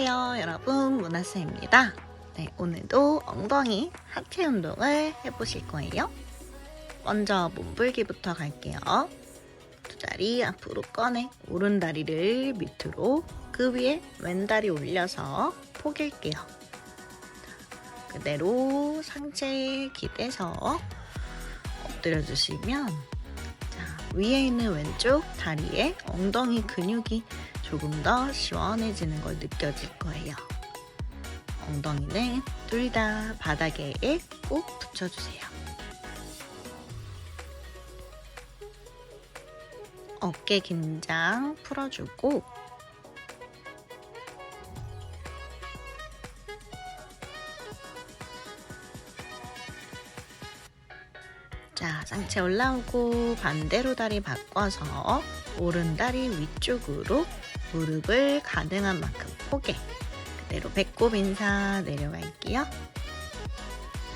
안녕하세요 여러분. 문화쌤입니다. 네, 오늘도 엉덩이 하체 운동을 해보실 거예요. 먼저 몸풀기부터 갈게요. 두 다리 앞으로 꺼내 오른 다리를 밑으로 그 위에 왼 다리 올려서 포길게요. 그대로 상체에 기대서 엎드려 주시면 자, 위에 있는 왼쪽 다리에 엉덩이 근육이 조금 더 시원해지는 걸 느껴질 거예요. 엉덩이는 둘 다 바닥에 꼭 붙여주세요. 어깨 긴장 풀어주고 자, 상체 올라오고 반대로 다리 바꿔서 오른 다리 위쪽으로 무릎을 가능한 만큼 포개. 그대로 배꼽 인사 내려갈게요.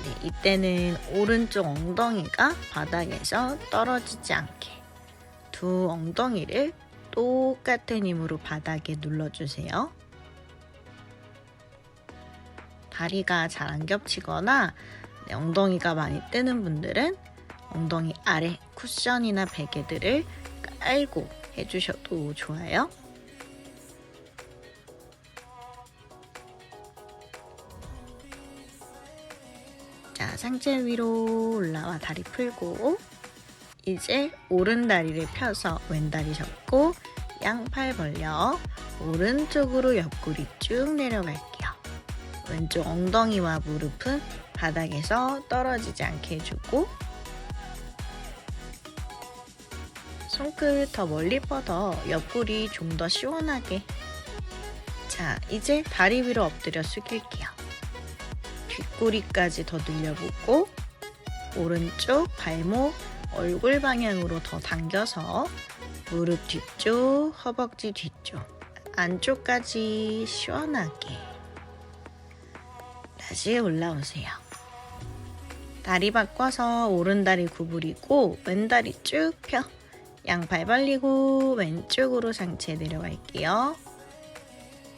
네, 이때는 오른쪽 엉덩이가 바닥에서 떨어지지 않게 두 엉덩이를 똑같은 힘으로 바닥에 눌러주세요. 다리가 잘 안 겹치거나 네, 엉덩이가 많이 뜨는 분들은 엉덩이 아래 쿠션이나 베개들을 깔고 해주셔도 좋아요. 자, 상체 위로 올라와 다리 풀고 이제 오른 다리를 펴서 왼 다리 접고 양팔 벌려 오른쪽으로 옆구리 쭉 내려갈게요. 왼쪽 엉덩이와 무릎은 바닥에서 떨어지지 않게 해주고 손끝 더 멀리 뻗어 옆구리 좀 더 시원하게 자 이제 다리 위로 엎드려 숙일게요 뒷구리까지 더 늘려보고 오른쪽 발목 얼굴 방향으로 더 당겨서 무릎 뒤쪽 허벅지 뒤쪽 안쪽까지 시원하게 다시 올라오세요 다리 바꿔서 오른 다리 구부리고 왼 다리 쭉 펴. 양팔 벌리고 왼쪽으로 상체 내려갈게요.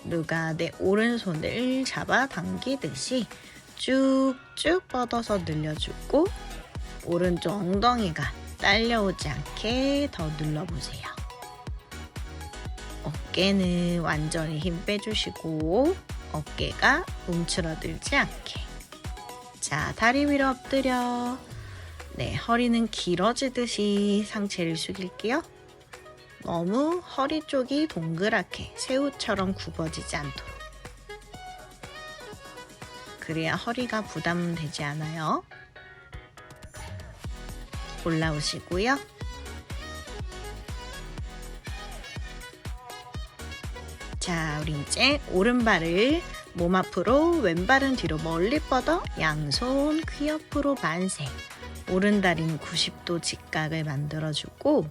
누가 내 오른손을 잡아 당기듯이 쭉쭉 뻗어서 늘려주고 오른쪽 엉덩이가 딸려오지 않게 더 눌러보세요. 어깨는 완전히 힘 빼주시고 어깨가 움츠러들지 않게 자 다리 위로 엎드려 네, 허리는 길어지듯이 상체를 숙일게요. 너무 허리 쪽이 동그랗게 새우처럼 굽어지지 않도록. 그래야 허리가 부담되지 않아요. 올라오시고요. 자, 우리 이제 오른발을 몸 앞으로 왼발은 뒤로 멀리 뻗어 양손 귀 옆으로 만세. 오른다리는 90도 직각을 만들어주고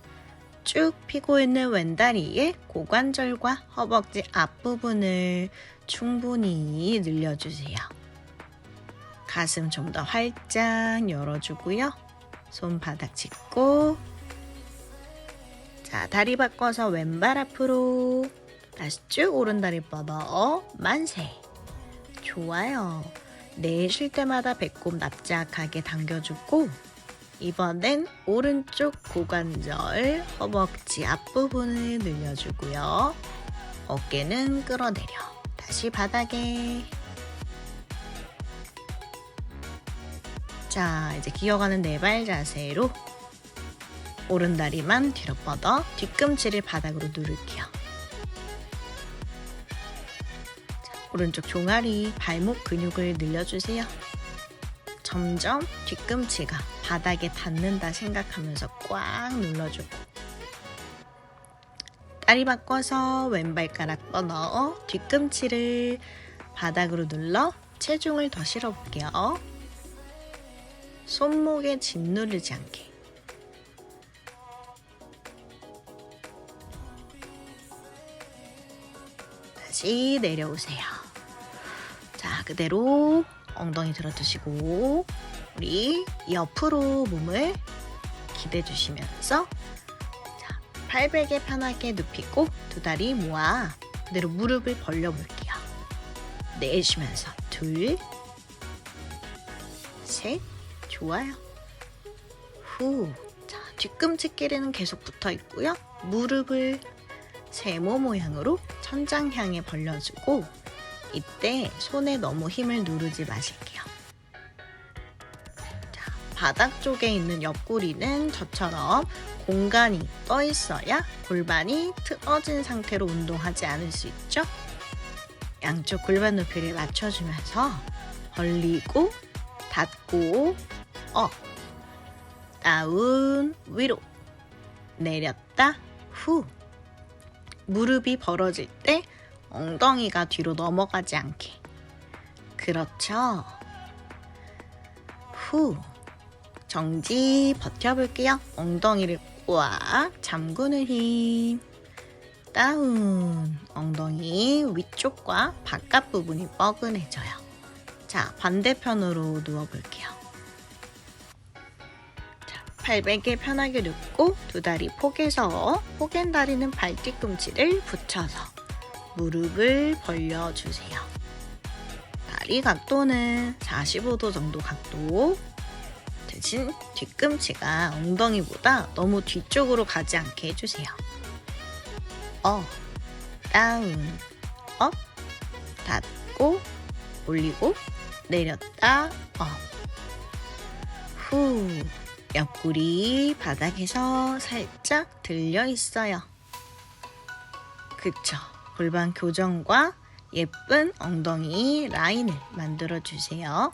쭉 피고 있는 왼다리에 고관절과 허벅지 앞부분을 충분히 늘려주세요. 가슴 좀 더 활짝 열어주고요. 손바닥 짚고 자 다리 바꿔서 왼발 앞으로 다시 쭉 오른다리 뻗어 만세 좋아요. 내쉴 때마다 배꼽 납작하게 당겨주고 이번엔 오른쪽 고관절, 허벅지 앞부분을 늘려주고요. 어깨는 끌어내려. 다시 바닥에. 자, 이제 기어가는 네 발 자세로 오른 다리만 뒤로 뻗어 뒤꿈치를 바닥으로 누를게요. 오른쪽 종아리, 발목 근육을 늘려주세요. 점점 뒤꿈치가 바닥에 닿는다 생각하면서 꽉 눌러주고 다리 바꿔서 왼발가락 뻗어 뒤꿈치를 바닥으로 눌러 체중을 더 실어볼게요. 손목에 짓누르지 않게 다시 내려오세요. 자, 그대로 엉덩이 들어두시고 우리 옆으로 몸을 기대 주시면서 자, 팔베개 편하게 눕히고 두 다리 모아 그대로 무릎을 벌려 볼게요. 내쉬면서 둘, 셋, 좋아요. 후, 자 뒤꿈치끼리는 계속 붙어 있고요. 무릎을 세모 모양으로 천장 향해 벌려주고 이때 손에 너무 힘을 누르지 마실게요. 자, 바닥 쪽에 있는 옆구리는 저처럼 공간이 떠 있어야 골반이 틀어진 상태로 운동하지 않을 수 있죠. 양쪽 골반 높이를 맞춰주면서 벌리고 닫고 업 다운 위로. 내렸다 후. 무릎이 벌어질 때 엉덩이가 뒤로 넘어가지 않게. 그렇죠. 후. 정지 버텨볼게요. 엉덩이를 꽉 잠그는 힘. 다운. 엉덩이 위쪽과 바깥 부분이 뻐근해져요. 자 반대편으로 누워볼게요 자, 팔베개 편하게 눕고 두 다리 포개서 포갠 다리는 발 뒤꿈치를 붙여서 무릎을 벌려주세요. 다리 각도는 45도 정도 각도. 대신 뒤꿈치가 엉덩이보다 너무 뒤쪽으로 가지 않게 해주세요. 업, 다운, 업, 닫고, 올리고, 내렸다, 업. 후, 옆구리 바닥에서 살짝 들려 있어요. 그쵸. 골반 교정과 예쁜 엉덩이 라인을 만들어 주세요.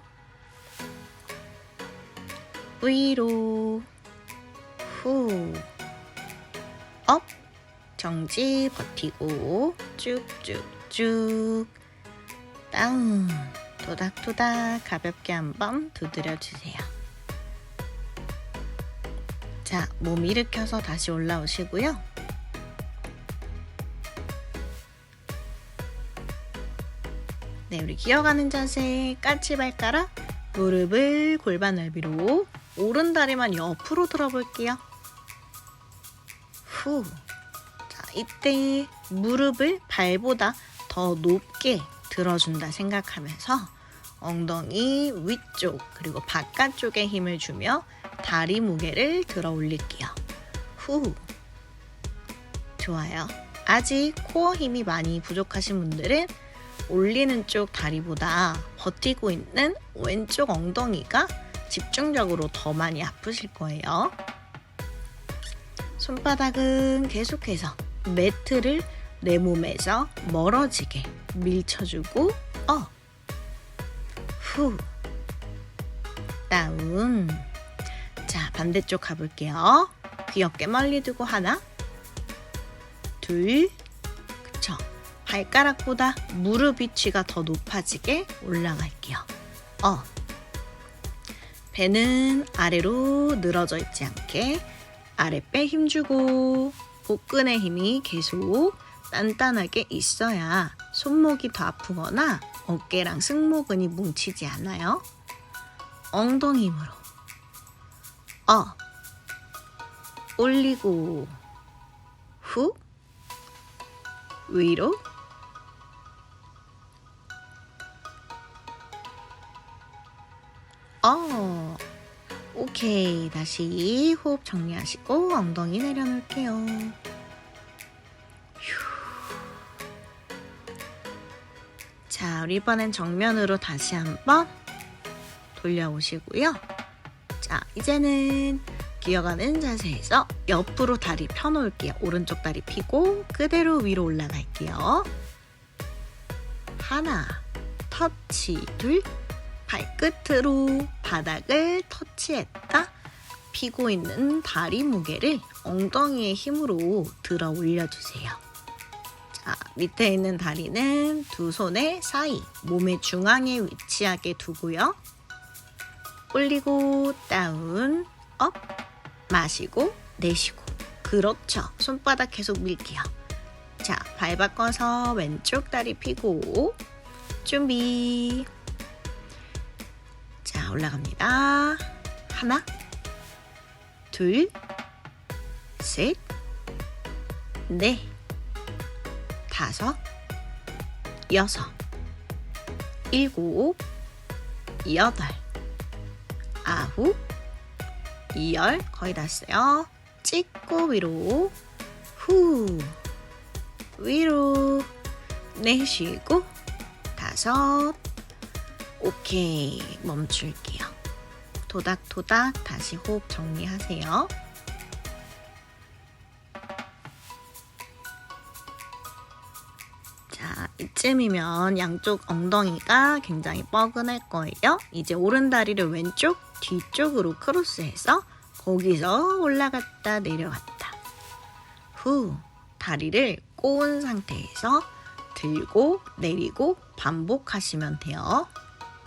위로, 후, 업, 정지 버티고 쭉쭉쭉 다운, 도닥도닥 가볍게 한번 두드려 주세요. 자, 몸 일으켜서 다시 올라오시고요. 네, 우리 기어가는 자세, 까치발가락, 무릎을 골반 넓이로 오른 다리만 옆으로 들어볼게요. 후. 자, 이때 무릎을 발보다 더 높게 들어준다 생각하면서 엉덩이 위쪽 그리고 바깥쪽에 힘을 주며 다리 무게를 들어 올릴게요. 후. 좋아요. 아직 코어 힘이 많이 부족하신 분들은 올리는 쪽 다리보다 버티고 있는 왼쪽 엉덩이가 집중적으로 더 많이 아프실 거예요. 손바닥은 계속해서 매트를 내 몸에서 멀어지게 밀쳐주고 업, 후, 다운. 자, 반대쪽 가볼게요. 귀엽게 멀리 두고 하나, 둘, 그쵸. 발가락보다 무릎 위치가 더 높아지게 올라갈게요. 어. 배는 아래로 늘어져 있지 않게 아랫배 힘주고 복근의 힘이 계속 단단하게 있어야 손목이 더 아프거나 어깨랑 승모근이 뭉치지 않아요. 엉덩이 힘으로 어. 올리고 후? 위로? 어. 오케이. 다시 호흡 정리하시고 엉덩이 내려놓을게요. 휴. 자 우리 이번엔 정면으로 다시 한번 돌려오시고요 자 이제는 기어가는 자세에서 옆으로 다리 펴놓을게요 오른쪽 다리 펴고 그대로 위로 올라갈게요 하나 터치 둘 발끝으로 바닥을 터치했다. 피고 있는 다리 무게를 엉덩이의 힘으로 들어 올려주세요. 자, 밑에 있는 다리는 두 손의 사이, 몸의 중앙에 위치하게 두고요. 올리고 다운, 업, 마시고 내쉬고. 그렇죠. 손바닥 계속 밀게요. 자, 발 바꿔서 왼쪽 다리 피고 준비. 자, 올라갑니다. 하나, 둘, 셋, 넷, 다섯, 여섯, 일곱, 여덟, 아홉, 열 거의 다 했어요. 찍고 위로, 후, 위로, 내쉬고, 다섯, 오케이 멈출게요. 도닥도닥 다시 호흡 정리하세요. 자, 이쯤이면 양쪽 엉덩이가 굉장히 뻐근할 거예요. 이제 오른 다리를 왼쪽, 뒤쪽으로 크로스해서 거기서 올라갔다 내려갔다. 후, 다리를 꼬은 상태에서 들고 내리고 반복하시면 돼요.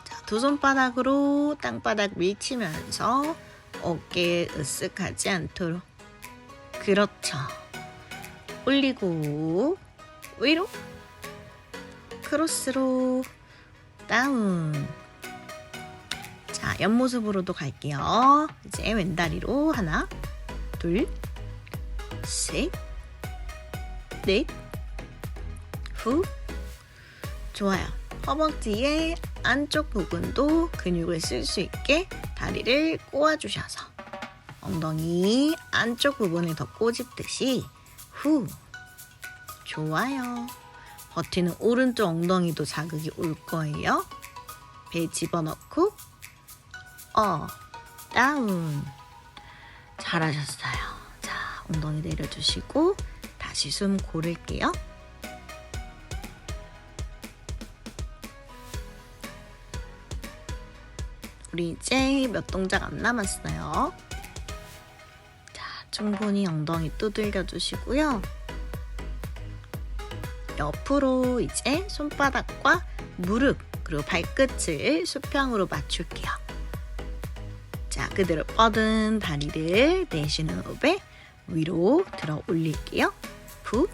자, 두 손바닥으로 땅바닥 밀치면서 어깨에 으쓱하지 않도록. 그렇죠. 올리고 위로 크로스로 다운. 자, 옆모습으로도 갈게요. 이제 왼다리로 하나, 둘, 셋, 넷, 후. 좋아요. 허벅지의 안쪽 부분도 근육을 쓸 수 있게 다리를 꼬아주셔서 엉덩이 안쪽 부분을 더 꼬집듯이 후. 좋아요. 버티는 오른쪽 엉덩이도 자극이 올 거예요. 배 집어넣고 어 다운 잘하셨어요. 자 엉덩이 내려주시고 다시 숨 고를게요. 우리 이제 몇 동작 안 남았어요. 자 충분히 엉덩이 두들겨 주시고요. 옆으로 이제 손바닥과 무릎 그리고 발끝을 수평으로 맞출게요. 자, 그대로 뻗은 다리를 내쉬는 호흡에 위로 들어 올릴게요. 후,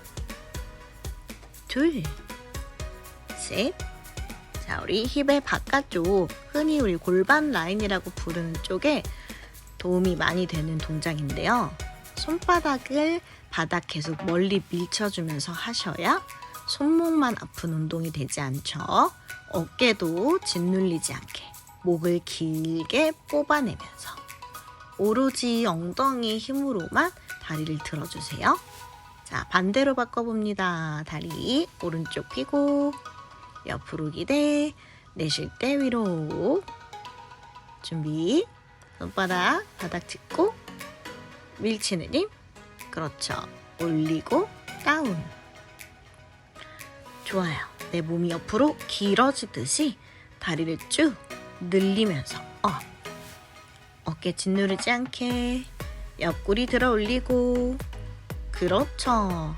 둘, 셋. 자, 우리 힙의 바깥쪽, 흔히 우리 골반 라인이라고 부르는 쪽에 도움이 많이 되는 동작인데요. 손바닥을 바닥 계속 멀리 밀쳐주면서 하셔야 손목만 아픈 운동이 되지 않죠. 어깨도 짓눌리지 않게 목을 길게 뽑아내면서 오로지 엉덩이 힘으로만 다리를 들어주세요. 자, 반대로 바꿔봅니다. 다리 오른쪽 펴고 옆으로 기대 내쉴 때 위로 준비 손바닥 바닥 짚고 밀치는 힘 그렇죠. 올리고 다운 좋아요. 내 몸이 옆으로 길어지듯이 다리를 쭉 늘리면서 업. 어깨 짓누르지 않게 옆구리 들어 올리고 그렇죠.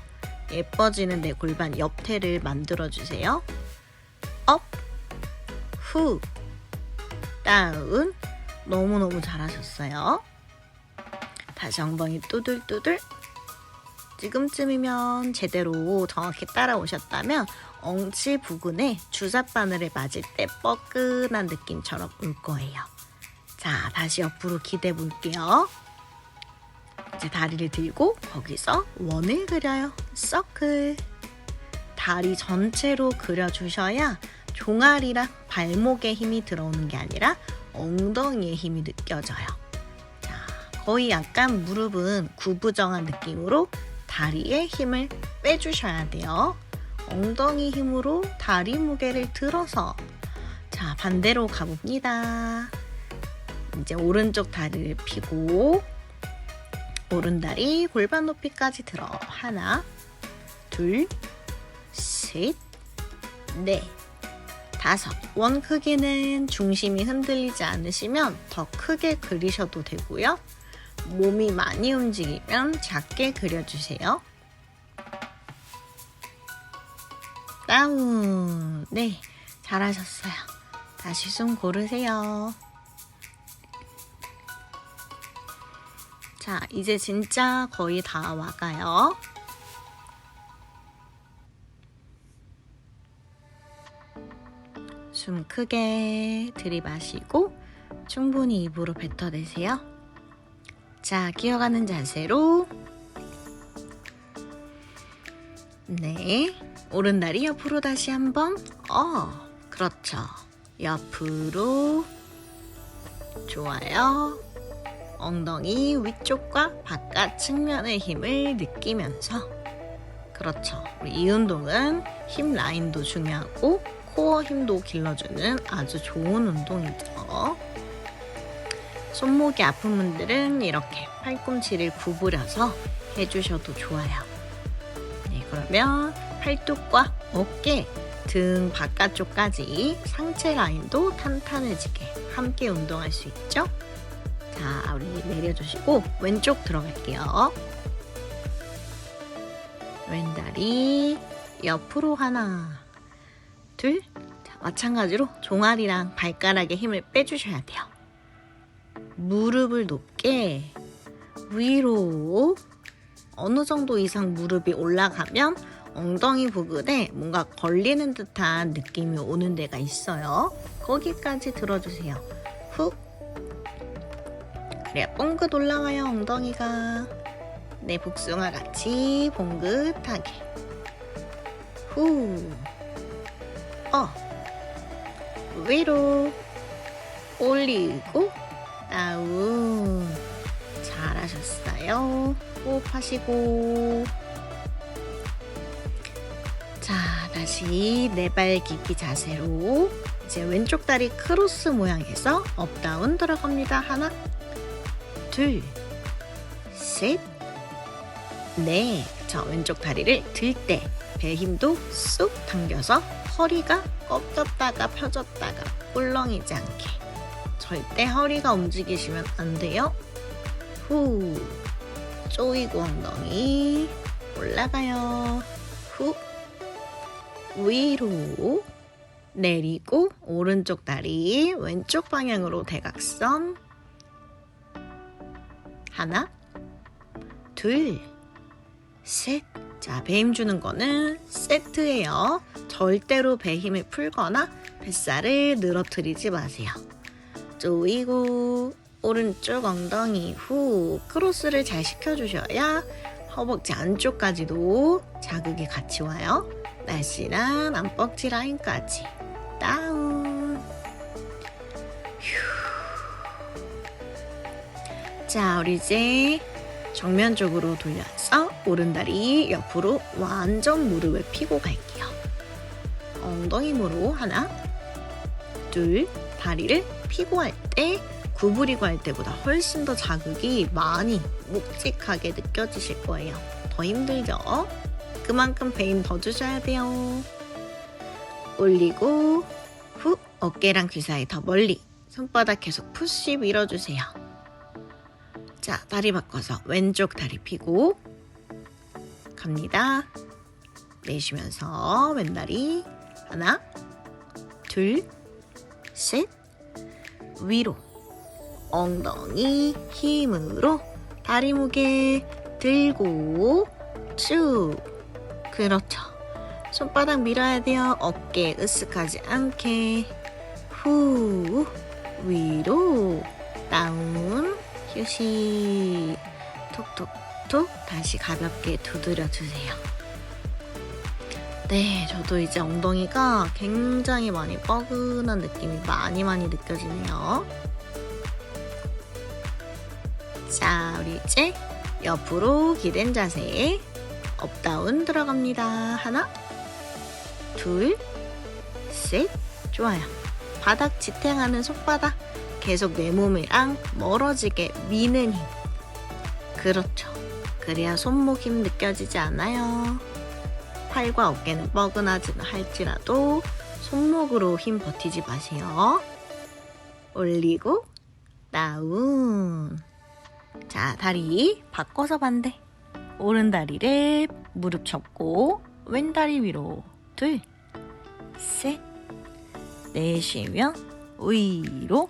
예뻐지는 내 골반 옆태를 만들어 주세요. 업, 후, 다운. 너무너무 잘하셨어요. 다시 엉덩이 뚜들뚜들 지금쯤이면 제대로 정확히 따라오셨다면 엉치 부근에 주삿바늘을 맞을 때 뻐근한 느낌처럼 올 거예요. 자, 다시 옆으로 기대 볼게요. 이제 다리를 들고 거기서 원을 그려요. 서클. 다리 전체로 그려주셔야 종아리랑 발목에 힘이 들어오는 게 아니라 엉덩이에 힘이 느껴져요. 자, 거의 약간 무릎은 구부정한 느낌으로 다리에 힘을 빼주셔야 돼요. 엉덩이 힘으로 다리 무게를 들어서 자 반대로 가봅니다. 이제 오른쪽 다리를 펴고 오른 다리 골반 높이까지 들어 하나 둘셋넷 다섯 원 크기는 중심이 흔들리지 않으시면 더 크게 그리셔도 되고요. 몸이 많이 움직이면 작게 그려주세요. 다운. 네, 잘하셨어요. 다시 숨 고르세요. 자, 이제 진짜 거의 다 와가요. 숨 크게 들이마시고 충분히 입으로 뱉어내세요. 자, 기어가는 자세로. 네. 오른다리 옆으로 다시 한번. 어, 그렇죠. 옆으로 좋아요. 엉덩이 위쪽과 바깥 측면의 힘을 느끼면서 그렇죠. 이 운동은 힙 라인도 중요하고 코어 힘도 길러주는 아주 좋은 운동이죠. 손목이 아픈 분들은 이렇게 팔꿈치를 구부려서 해주셔도 좋아요. 네, 그러면 팔뚝과 어깨, 등 바깥쪽까지 상체 라인도 탄탄해지게 함께 운동할 수 있죠? 자, 우리 내려주시고 왼쪽 들어갈게요. 왼다리 옆으로 하나, 둘. 자, 마찬가지로 종아리랑 발가락에 힘을 빼주셔야 돼요. 무릎을 높게 위로 어느 정도 이상 무릎이 올라가면 엉덩이 부근에 뭔가 걸리는 듯한 느낌이 오는 데가 있어요. 거기까지 들어주세요. 훅. 그래야 뻥긋 올라와요, 엉덩이가. 네, 복숭아 같이 봉긋하게. 후. 어. 위로. 올리고, 다운. 잘하셨어요. 호흡하시고. 다시 네발 깃기 자세로 이제 왼쪽 다리 크로스 모양에서 업다운 들어갑니다. 하나, 둘, 셋, 넷. 자, 왼쪽 다리를 들 때 배 힘도 쑥 당겨서 허리가 꺾였다가 펴졌다가 꿀렁이지 않게. 절대 허리가 움직이시면 안 돼요. 후. 쪼이고 엉덩이 올라가요. 후. 위로 내리고 오른쪽 다리 왼쪽 방향으로 대각선. 하나 둘셋 자 배 힘 주는 거는 세트예요. 절대로 배 힘을 풀거나 뱃살을 늘어뜨리지 마세요. 쪼이고 오른쪽 엉덩이 후 크로스를 잘 시켜주셔야 허벅지 안쪽까지도 자극이 같이 와요 날씬한 안뻑지 라인까지 다운 휴. 자 우리 이제 정면 쪽으로 돌려서 오른다리 옆으로 완전 무릎을 펴고 갈게요 엉덩이 무로 하나 둘 다리를 펴고 할 때 구부리고 할 때보다 훨씬 더 자극이 많이 묵직하게 느껴지실 거예요 더 힘들죠? 그만큼 배임 더 주셔야 돼요. 올리고 후 어깨랑 귀 사이 더 멀리 손바닥 계속 푸시 밀어주세요. 자 다리 바꿔서 왼쪽 다리 펴고 갑니다. 내쉬면서 왼다리 하나 둘셋 위로 엉덩이 힘으로 다리 무게 들고 쭉 그렇죠. 손바닥 밀어야 돼요. 어깨 으쓱하지 않게. 후, 위로, 다운, 휴식. 톡톡톡 다시 가볍게 두드려 주세요. 네, 저도 이제 엉덩이가 굉장히 많이 뻐근한 느낌이 많이 많이 느껴지네요. 자, 우리 이제 옆으로 기댄 자세. 업다운 들어갑니다. 하나, 둘, 셋. 좋아요. 바닥 지탱하는 손바닥 계속 내 몸이랑 멀어지게 미는 힘. 그렇죠. 그래야 손목 힘 느껴지지 않아요. 팔과 어깨는 뻐근하지 할지라도 손목으로 힘 버티지 마세요. 올리고 다운. 자, 다리 바꿔서 반대. 오른 다리를 무릎 접고 왼 다리 위로 둘, 셋, 내쉬면 위로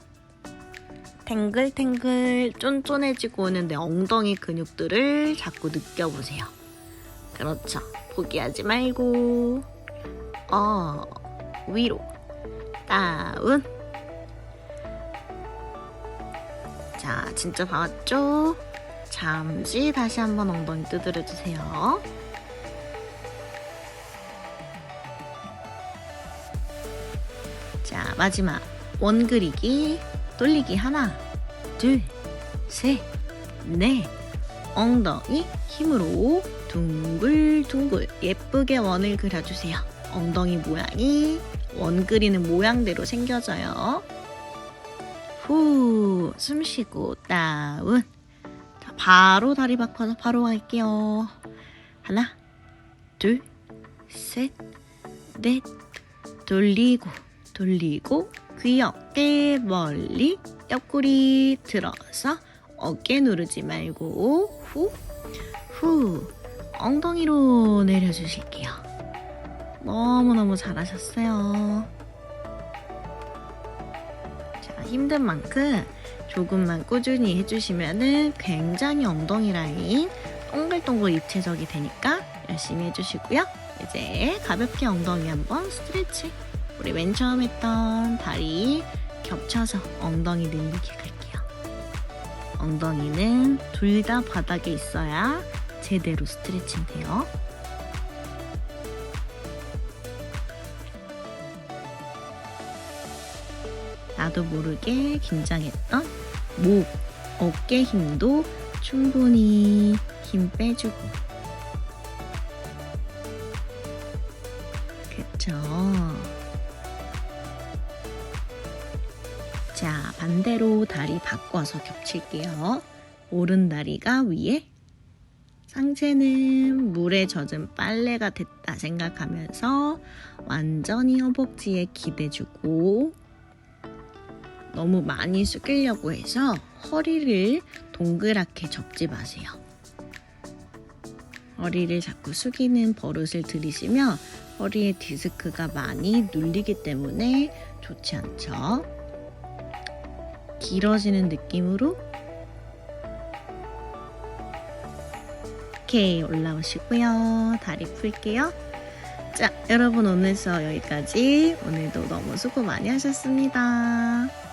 탱글탱글 쫀쫀해지고 오는데 엉덩이 근육들을 자꾸 느껴보세요. 그렇죠. 포기하지 말고 어 위로 다운 자 진짜 봐왔죠? 잠시 다시 한번 엉덩이 두드려 주세요. 자, 마지막 원 그리기 돌리기 하나 둘 셋 넷 엉덩이 힘으로 둥글둥글 예쁘게 원을 그려주세요. 엉덩이 모양이 원 그리는 모양대로 생겨져요. 후, 숨 쉬고 다운. 자, 바로 다리 바꿔서 바로 갈게요. 하나, 둘, 셋, 넷. 돌리고, 돌리고, 귀엽게 멀리 옆구리 들어서 어깨 누르지 말고 후, 후. 엉덩이로 내려주실게요. 너무너무 잘하셨어요. 자, 힘든 만큼 조금만 꾸준히 해주시면은 굉장히 엉덩이 라인 동글동글 입체적이 되니까 열심히 해주시고요. 이제 가볍게 엉덩이 한번 스트레치. 우리 맨 처음 했던 다리 겹쳐서 엉덩이 늘리기 갈게요. 엉덩이는 둘 다 바닥에 있어야 제대로 스트레칭 돼요. 나도 모르게 긴장했던 목, 어깨 힘도 충분히 힘 빼주고. 그쵸. 자, 반대로 다리 바꿔서 겹칠게요. 오른 다리가 위에, 상체는 물에 젖은 빨래가 됐다 생각하면서 완전히 허벅지에 기대주고, 너무 많이 숙이려고 해서 허리를 동그랗게 접지 마세요. 허리를 자꾸 숙이는 버릇을 들이시면 허리에 디스크가 많이 눌리기 때문에 좋지 않죠. 길어지는 느낌으로 이렇게 올라오시고요. 다리 풀게요. 자, 여러분 오늘 수업 여기까지. 오늘도 너무 수고 많이 하셨습니다.